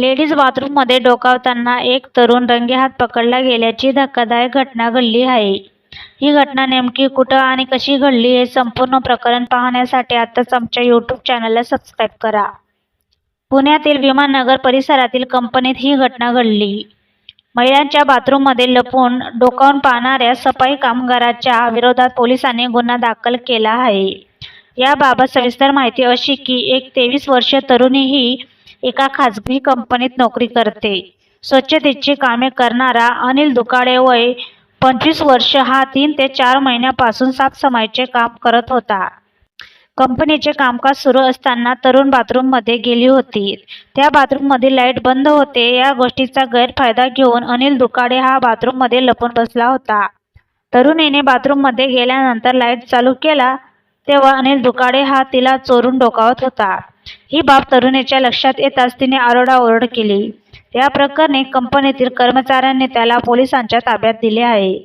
Ladies बाथरूममध्ये डोकावताना एक तरुण रंगेहात पकडला गेल्याची धक्कादायक घटना घडली आहे. ही घटना नेमकी कुठं आणि कशी घडली हे संपूर्ण प्रकरण पाहण्यासाठी आत्ताच आमच्या यूट्यूब चॅनलला सबस्क्राईब करा. पुण्यातील विमाननगर परिसरातील कंपनीत ही घटना घडली. महिलांच्या बाथरूममध्ये लपून डोकावून पाहणाऱ्या सफाई कामगाराच्या विरोधात पोलिसांनी गुन्हा दाखल केला आहे. याबाबत सविस्तर माहिती अशी की एक तेवीस वर्षीय तरुणी ही एका खाजगी कंपनीत नोकरी करते. स्वच्छतेची कामे करणारा अनिल दुकाडे वय पंचवीस वर्ष. हा तीन ते चार महिन्यापासून साफसफाईचे काम करत होता. कंपनीचे कामकाज सुरू असताना तरुण बाथरूममध्ये गेली होती. त्या बाथरूममधील लाइट बंद होते. या गोष्टीचा गैरफायदा घेऊन अनिल दुकाडे हा बाथरूममध्ये लपून बसला होता. तरुणीने बाथरूममध्ये गेल्यानंतर लाइट चालू केला. तेव्हा अनिल दुकाडे हा तिला चोरून डोकावत होता. ही बाब तरुणीच्या लक्षात येताच तिने आरडाओरड केली. या प्रकरणी कंपनीतील कर्मचाऱ्यांनी त्याला पोलिसांच्या ताब्यात दिले आहे.